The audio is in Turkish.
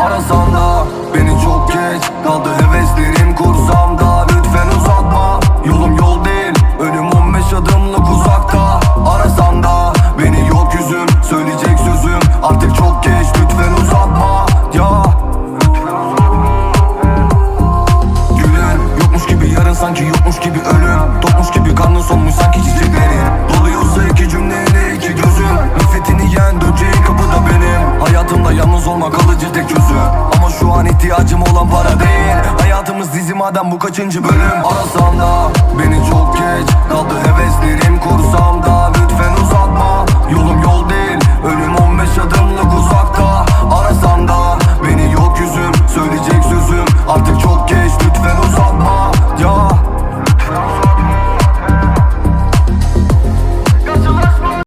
Arasan da beni çok geç. Kaldı heveslerim kursamda Lütfen uzatma Yolum yol değil. Ölüm 15 adımlık uzakta. Arasan da beni yok yüzüm. Söyleyecek sözüm artık çok geç. Lütfen uzatma ya. Gülüm yokmuş gibi yarın sanki yokmuş gibi ölüm yalnız olmak kalıcı tek çözüm. Ama şu an ihtiyacım olan para değil. Hayatımız dizi madem bu kaçıncı bölüm? Arasan da beni çok